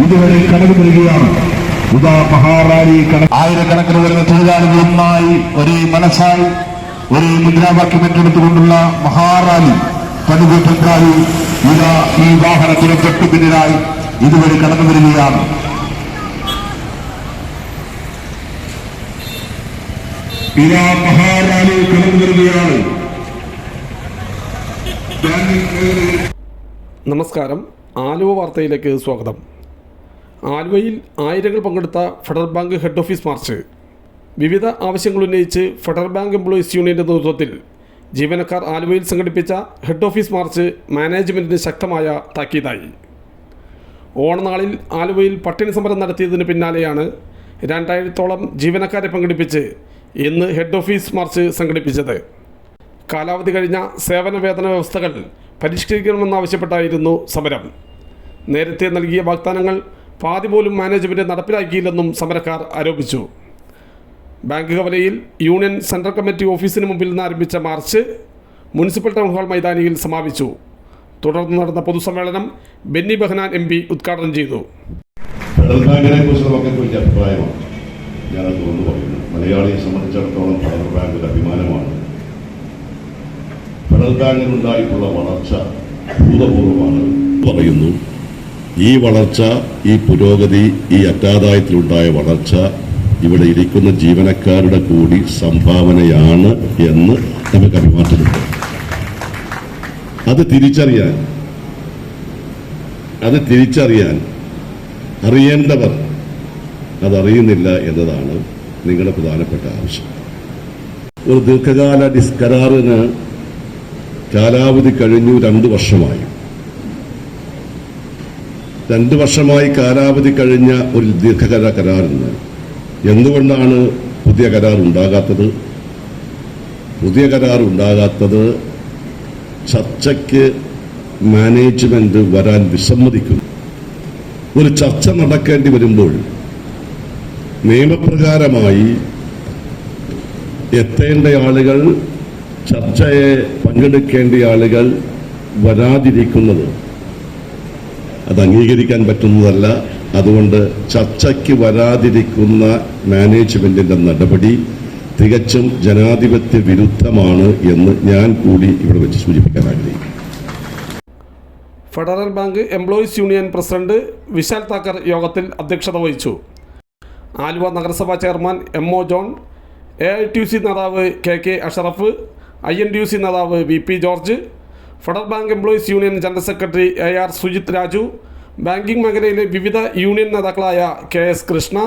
ഇതുവരെ കടന്നു വരികയാണ്. ഉദാ മഹാറാലി കട ആയിരക്കണക്കിന് വരുന്ന തൊഴിലാളികൾ ഒന്നായി ഒരേ മനസ്സായി ഒരേ മുദ്രാവാക്യം ഏറ്റെടുത്തുകൊണ്ടുള്ള മഹാറാലി പടുകൂറ്റൻകാരി ഇതാ ഈ വാഹനത്തിന് തൊട്ടു പിന്നിലായി ഇതുവരെ കടന്നു വരികയാണ്. ഇതാ മഹാറാലി കടന്നു വരികയാണ്. നമസ്കാരം. ആലുവ വാർത്തയിലേക്ക് സ്വാഗതം. ആലുവയിൽ ആയിരങ്ങൾ പങ്കെടുത്ത federal bank head office march. വിവിധ ആവശ്യങ്ങൾ ഉന്നയിച്ച് ഫെഡറൽ ബാങ്ക് എംപ്ലോയീസ് യൂണിയന്റെ നേതൃത്വത്തിൽ ജീവനക്കാർ ആലുവയിൽ സംഘടിപ്പിച്ച ഹെഡ് ഓഫീസ് മാർച്ച് മാനേജ്മെന്റിന് ശക്തമായ താക്കീതായി. ഓണനാളിൽ ആലുവയിൽ പട്ടിണി സമരം നടത്തിയതിന് പിന്നാലെയാണ് രണ്ടായിരത്തോളം ജീവനക്കാരെ പങ്കെടുപ്പിച്ച് ഇന്ന് ഹെഡ് ഓഫീസ് മാർച്ച് സംഘടിപ്പിച്ചത്. കാലാവധി കഴിഞ്ഞ സേവന വേതന വ്യവസ്ഥകൾ പരിഷ്കരിക്കണമെന്നാവശ്യപ്പെട്ടായിരുന്നു സമരം. നേരത്തെ നൽകിയ വാഗ്ദാനങ്ങൾ പാതി പോലും മാനേജ്മെന്റ് നടപ്പിലാക്കിയില്ലെന്നും സമരക്കാർ ആരോപിച്ചു. ബാങ്ക് കവലയിൽ യൂണിയൻ സെൻട്രൽ കമ്മിറ്റി ഓഫീസിന് മുമ്പിൽ നിന്ന് ആരംഭിച്ച മാർച്ച് മുനിസിപ്പൽ ടൗൺ ഹാൾ മൈതാനിയിൽ സമാപിച്ചു. തുടർന്ന് നടന്ന പൊതുസമ്മേളനം ബെന്നി ബെഹനാൻ എം പി ഉദ്ഘാടനം ചെയ്തു. ഫെഡറൽ ബാങ്കിനെ കുറിച്ച് നമുക്കൊക്കെ വലിയ അഭിപ്രായമാണ്. ഞാനത് പറയുന്നു. മലയാളിയെ സംബന്ധിച്ചിടത്തോളം ഫെഡറൽ ബാങ്ക് ഒരു അഭിമാനമാണ്. ഫെഡറൽ ബാങ്കിനുണ്ടായിട്ടുള്ള വളർച്ച ഭൂതപൂർവമാണ് പറയുന്നു. ഈ വളർച്ച ഈ പുരോഗതി ഈ അറ്റാദായത്തിലുണ്ടായ വളർച്ച ഇവിടെ ഇരിക്കുന്ന ജീവനക്കാരുടെ കൂടി സംഭാവനയാണ് എന്ന് നമുക്ക് അഭിമാനത്തിലുണ്ട് അത് തിരിച്ചറിയാൻ അത് തിരിച്ചറിയാൻ അറിയേണ്ടവർ അതറിയുന്നില്ല എന്നതാണ് നിങ്ങളുടെ പ്രധാനപ്പെട്ട ആവശ്യം. ഒരു ദീർഘകാല ഡിസ്കരാറിന് കാലാവധി കഴിഞ്ഞു രണ്ട് വർഷമായി. രണ്ട് വർഷമായി കാലാവധി കഴിഞ്ഞ ഒരു ദീർഘകാല കരാറിന് എന്തുകൊണ്ടാണ് പുതിയ കരാർ ഉണ്ടാകാത്തത്? പുതിയ കരാർ ഉണ്ടാകാത്തത് ചർച്ചയ്ക്ക് മാനേജ്മെന്റ് വരാൻ വിസമ്മതിക്കുന്നു. ഒരു ചർച്ച നടക്കേണ്ടി വരുമ്പോൾ നിയമപ്രകാരമായി എത്തേണ്ട ആളുകൾ ചർച്ചയെ പങ്കെടുക്കേണ്ട ആളുകൾ വരാതിരിക്കുന്നത് അത് അംഗീകരിക്കാൻ പറ്റുന്നതല്ല. അതുകൊണ്ട് ചർച്ചയ്ക്ക് വരാതിരിക്കുന്ന മാനേജ്മെന്റിന്റെ നടപടി തികച്ചും ജനാധിപത്യ വിരുദ്ധമാണ് എന്ന് ഞാൻ കൂടി ഇവിടെ വെച്ച് സൂചിപ്പിക്കാൻ ആഗ്രഹിക്കുന്നു. Federal bank employees union president Vishal Thakkar യോഗത്തിൽ അധ്യക്ഷത വഹിച്ചു. ആലുവ നഗരസഭാ chairman M O John A I T U C നേതാവ് K K Ashraf I N T U C നേതാവ് V P George federal bank employees union general secretary A R Sujith Raju banking മേഖലയിലെ വിവിധ union നേതാക്കളായ K S Krishna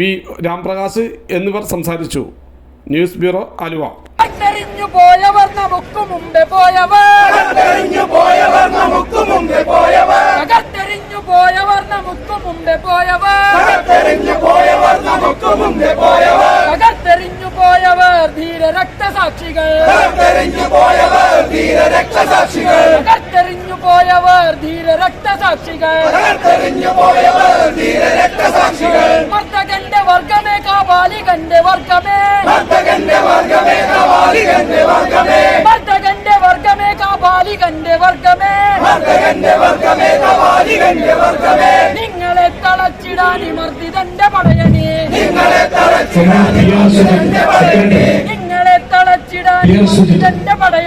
B Ramprakash എന്നിവർ സംസാരിച്ചു. News bureau Aluva. പോയവർ നമുക്ക് മുമ്പേ പോയവർ. പോയവർ നമുക്ക് മുമ്പേ പോയവർ. പോയവർ നമുക്ക് മുമ്പേ പോയവർ. പോയവർ നമുക്ക് മുമ്പേ പോയവർ. തകർത്തെറിഞ്ഞു പോയവർ ധീര രക്തസാക്ഷികൾ. പോയവർ ധീര രക്തസാക്ഷികൾ തകർത്തെറിഞ്ഞു പോയവർ ധീര രക്തസാക്ഷികൾ തെളിഞ്ഞു പോയവർ ധീര രക്തസാക്ഷികൾ മർദ്ദകന്റെ വർഗമേ കാപാലികന്റെ വർഗമേ. മർദ്ദകന്റെ വർഗമേ കവാലികന്റെ വർഗമേ. മർദ്ദകന്റെ വർഗമേ കാപാലികന്റെ വർഗമേ. മർദ്ദകന്റെ വർഗമേ കവാലികന്റെ വർഗമേ. നിങ്ങളെ തളച്ചിടാൻ മർദ്ദിതന്റെ പടയണി. നിങ്ങളെ തളച്ചിടാൻ മർദ്ദിതന്റെ പടയണി. നിങ്ങളെ തളച്ചിടാൻ മർദ്ദിതന്റെ പടയണി.